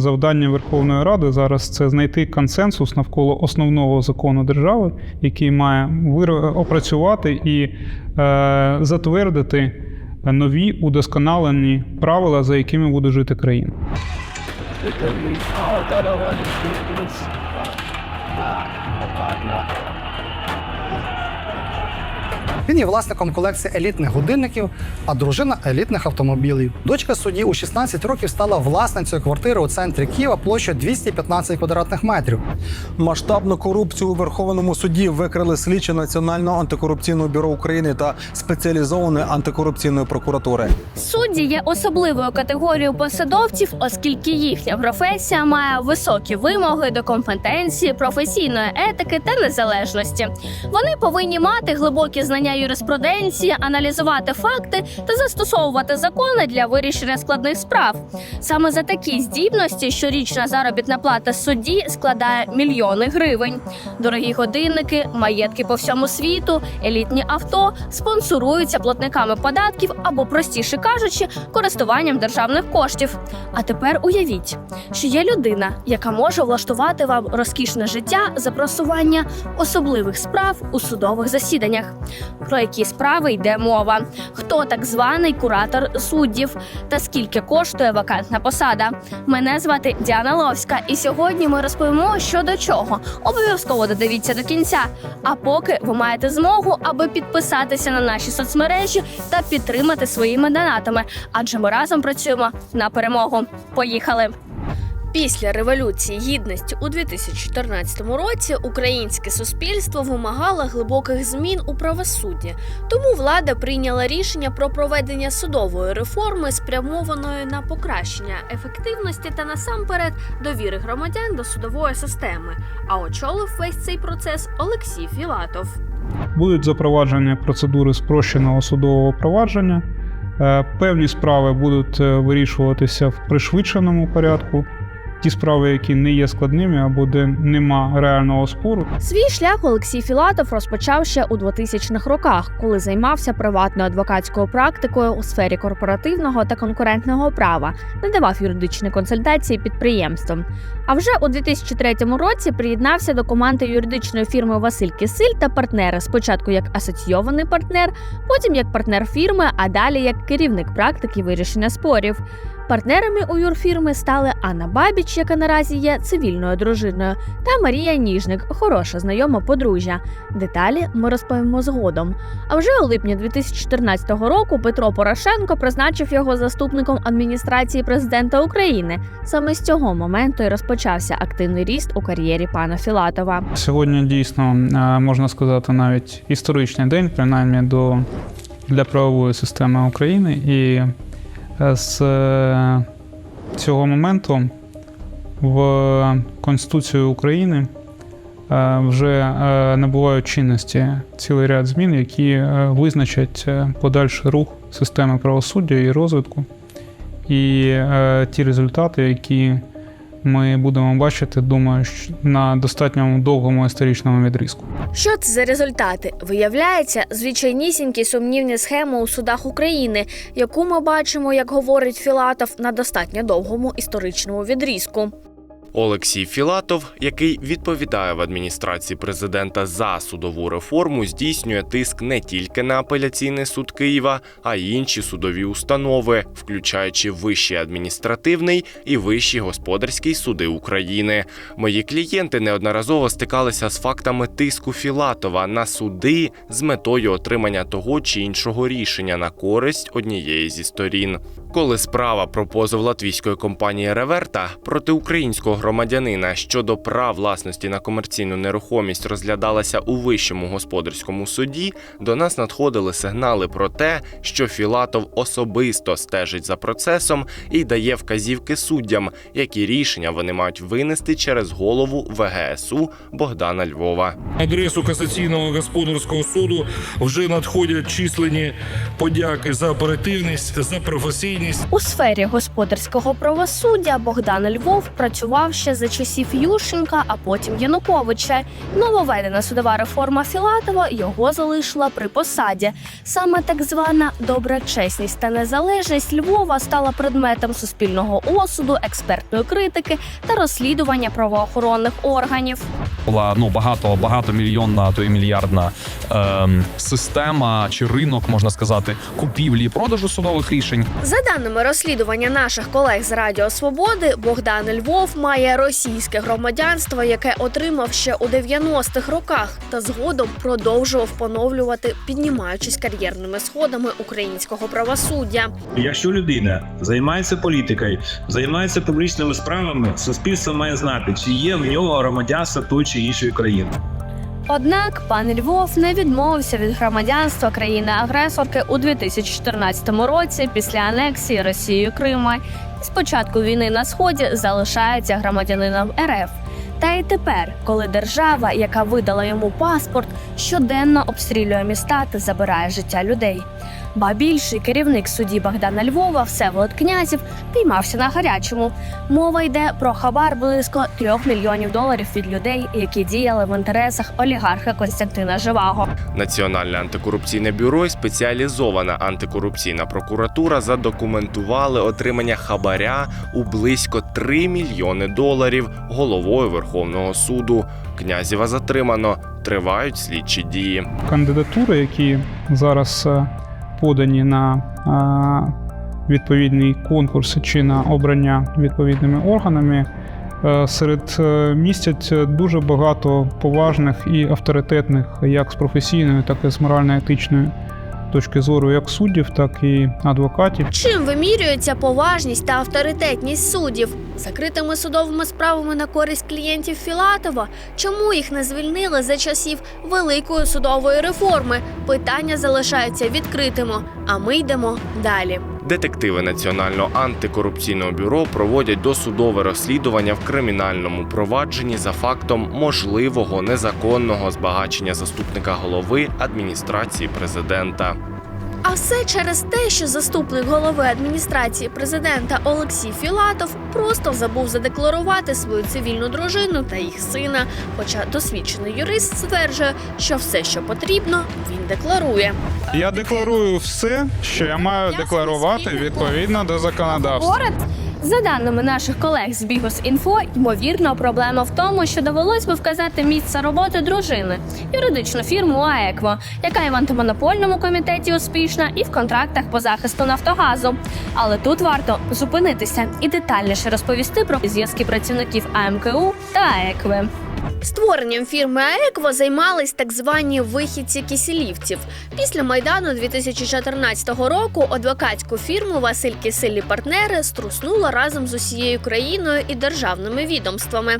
Завдання Верховної Ради зараз це знайти консенсус навколо основного закону держави, який має опрацювати і е, затвердити нові удосконалені правила, за якими буде жити країна. Він є власником колекції елітних годинників, а дружина елітних автомобілів. Дочка судді у 16 років стала власницею квартири у центрі Києва площею 215 квадратних метрів. Масштабну корупцію у Верховному суді викрили слідчі Національного антикорупційного бюро України та спеціалізованої антикорупційної прокуратури. Судді є особливою категорією посадовців, оскільки їхня професія має високі вимоги до компетенції, професійної етики та незалежності. Вони повинні мати глибокі знання юриспруденції, аналізувати факти та застосовувати закони для вирішення складних справ. Саме за такі здібності щорічна заробітна плата судді складає мільйони гривень. Дорогі годинники, маєтки по всьому світу, елітні авто спонсоруються платниками податків або, простіше кажучи, користуванням державних коштів. А тепер уявіть, що є людина, яка може влаштувати вам розкішне життя за просування особливих справ у судових засіданнях. Про які справи йде мова? Хто так званий куратор суддів та скільки коштує вакантна посада? Мене звати Діана Ловська, і сьогодні ми розповімо, що до чого. Обов'язково додивіться до кінця. А поки ви маєте змогу, аби підписатися на наші соцмережі та підтримати своїми донатами, адже ми разом працюємо на перемогу. Поїхали! Після революції гідності у 2014 році українське суспільство вимагало глибоких змін у правосудді. Тому влада прийняла рішення про проведення судової реформи, спрямованої на покращення ефективності та насамперед довіри громадян до судової системи. А очолив весь цей процес Олексій Філатов. Будуть запроваджені процедури спрощеного судового провадження. Е, Певні справи будуть е, вирішуватися в пришвидшеному порядку. Ті справи, які не є складними або де нема реального спору, Свій шлях Олексій Філатов розпочав ще у 2000-х роках, коли займався приватною адвокатською практикою у сфері корпоративного та конкурентного права, надавав юридичні консультації підприємствам. А вже у 2003 році приєднався до команди юридичної фірми Василь Кисиль та партнери. Спочатку як асоційований партнер, потім як партнер фірми, а далі як керівник практики вирішення спорів. Партнерами у юрфірми стали Анна Бабіч, яка наразі є цивільною дружиною, та Марія Ніжник, хороша знайома подружжя. Деталі ми розповімо згодом. А вже у липні 2014 року Петро Порошенко призначив його заступником адміністрації президента України. Саме з цього моменту і розпочався активний ріст у кар'єрі пана Філатова. Сьогодні дійсно е, можна сказати навіть історичний день, принаймні до, для правової системи України. І з е, цього моменту в Конституцію України е, вже е, набувають чинності цілий ряд змін, які е, визначать е, подальший рух системи правосуддя і розвитку, і е, ті результати, які ми будемо бачити, думаю, на достатньо довгому історичному відрізку. Що це за результати? Виявляється, звичайнісінькі сумнівні схеми у судах України, яку ми бачимо, як говорить Філатов, на достатньо довгому історичному відрізку. Олексій Філатов, який відповідає в адміністрації президента за судову реформу, здійснює тиск не тільки на апеляційний суд Києва, а й інші судові установи, включаючи Вищий адміністративний і Вищий господарський суди України. Мої клієнти неодноразово стикалися з фактами тиску Філатова на суди з метою отримання того чи іншого рішення на користь однієї зі сторін. Коли справа про позов латвійської компанії Реверта проти українського громадянина щодо прав власності на комерційну нерухомість розглядалася у вищому господарському суді, до нас надходили сигнали про те, що Філатов особисто стежить за процесом і дає вказівки суддям, які рішення вони мають винести через голову ВГСУ Богдана Львова. адресу касаційного господарського суду вже надходять численні подяки за оперативність, за професійність. У сфері господарського правосуддя Богдан Львов працював ще за часів Ющенка, а потім Януковича. Нововведена судова реформа Філатова його залишила при посаді. Саме так звана доброчесність та незалежність Львова стала предметом суспільного осуду, експертної критики та розслідування правоохоронних органів. Була ну багато багатомільйонна, то й мільярдна ем, система чи ринок, можна сказати, купівлі і продажу судових рішень. За даними розслідування наших колег з Радіо Свободи, Богдан Львов має російське громадянство, яке отримав ще у 90-х роках, та згодом продовжував поновлювати, піднімаючись кар'єрними сходами українського правосуддя. Якщо людина займається політикою, займається публічними справами, суспільство має знати, чи є в нього громадянство тої чи іншої країни. Однак пан Львов не відмовився від громадянства країни-агресорки у 2014 році після анексії Росією Крима. І з початку війни на сході залишається громадянином РФ. Та й тепер, коли держава, яка видала йому паспорт, щоденно обстрілює міста та забирає життя людей. Ба більший керівник судді Богдана Львова Всеволод Князів піймався на гарячому. Мова йде про хабар близько трьох мільйонів доларів від людей, які діяли в інтересах олігарха Константина Живаго. Національне антикорупційне бюро і спеціалізована антикорупційна прокуратура задокументували отримання хабаря у близько 3 мільйони доларів головою Верховного суду. Князєва затримано. Тривають слідчі дії. Кандидатури, які зараз е, подані на відповідний конкурс чи на обрання відповідними органами, е, серед е, містять дуже багато поважних і авторитетних, як з професійної, так і з морально-етичної точки зору, як суддів, так і адвокатів. Чим вимірюється поважність та авторитетність суддів? Закритими судовими справами на користь клієнтів Філатова? Чому їх не звільнили за часів великої судової реформи? Питання залишаються відкритими, а ми йдемо далі. Детективи Національного антикорупційного бюро проводять досудове розслідування в кримінальному провадженні за фактом можливого незаконного збагачення заступника голови адміністрації президента. А все через те, що заступник голови адміністрації президента Олексій Філатов просто забув задекларувати свою цивільну дружину та їх сина. Хоча досвідчений юрист стверджує, що все, що потрібно, він декларує. Я декларую все, що я маю декларувати відповідно до законодавства. За даними наших колег з Бігус.Інфо, ймовірно, проблема в тому, що довелось би вказати місце роботи дружини, юридичну фірму АЕКВО, яка і в антимонопольному комітеті успішна, і в контрактах по захисту Нафтогазу. Але тут варто зупинитися і детальніше розповісти про зв'язки працівників АМКУ та АЕКВИ. Створенням фірми АЕКВО займались так звані вихідці кисілівців. Після майдану 2014 року адвокатську фірму Василь Кисилі партнери струснула разом з усією країною і державними відомствами.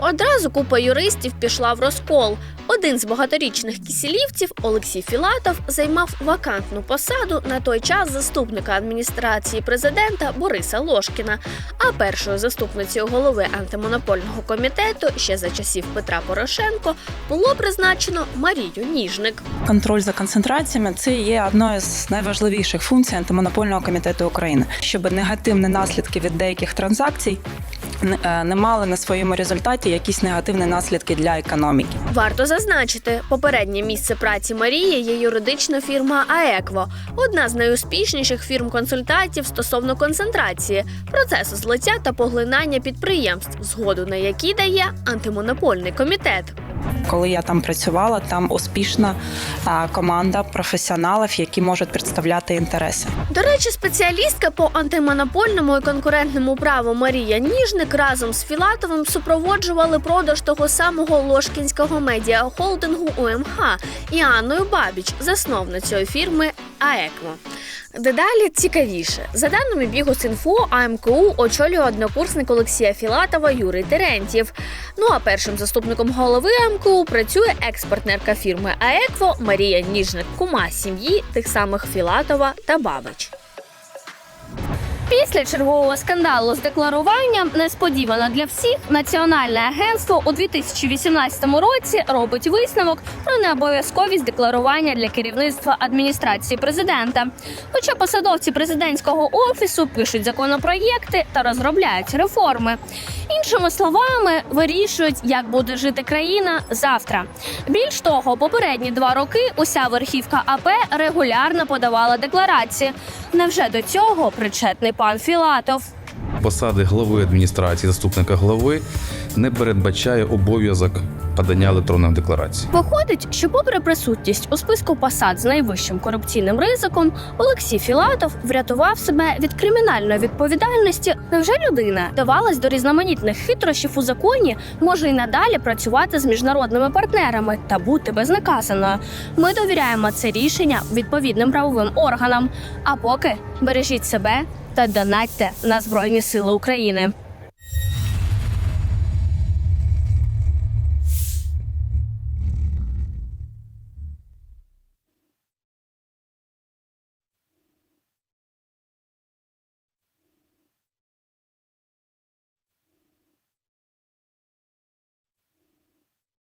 Одразу купа юристів пішла в розкол. Один з багаторічних кисілівців, Олексій Філатов, займав вакантну посаду на той час заступника адміністрації президента Бориса Лошкіна. А першою заступницею голови антимонопольного комітету ще за часів Петра Порошенко було призначено Марію Ніжник. Контроль за концентраціями це є одною з найважливіших функцій антимонопольного комітету України, щоб негативні наслідки від деяких транзакцій не- е, мали на своєму результаті якісь негативні наслідки для економіки. Варто зазначити, попереднє місце праці Марії є юридична фірма АЕКВО, одна з найуспішніших фірм консультантів стосовно концентрації, процесу злиття та поглинання підприємств, згоду на які дає антимонопольний комітет. Коли я там працювала, там успішна команда професіоналів, які можуть представляти інтереси. До речі, спеціалістка по антимонопольному і конкурентному праву Марія Ніжник разом з Філатовим супроводжували продаж того самого Лошкінського медіахолдингу УМХ і Анною Бабіч, засновницею фірми АЕКМО. Дедалі цікавіше. За даними Бігус.Інфо, АМКУ очолює однокурсник Олексія Філатова Юрій Терентів. Ну а першим заступником голови АМКУ працює експортнерка фірми АЕКВО Марія Ніжник, кума сім'ї тих самих Філатова та Бабич. Після чергового скандалу з декларуванням несподівано для всіх Національне агентство у 2018 році робить висновок про необов'язковість декларування для керівництва адміністрації президента. Хоча посадовці президентського офісу пишуть законопроєкти та розробляють реформи. Іншими словами, вирішують, як буде жити країна завтра. Більш того, попередні два роки уся верхівка АП регулярно подавала декларації. Невже до цього причетний пан Філатов? посади голови адміністрації, заступника голови не передбачає обов'язок подання електронних декларацій. Виходить, що, попри присутність у списку посад з найвищим корупційним ризиком, Олексій Філатов врятував себе від кримінальної відповідальності. Невже людина давалась до різноманітних хитрощів у законі, може й надалі працювати з міжнародними партнерами та бути безнаказаною? Ми довіряємо це рішення відповідним правовим органам. А поки бережіть себе та донатьте на Збройні Сили України.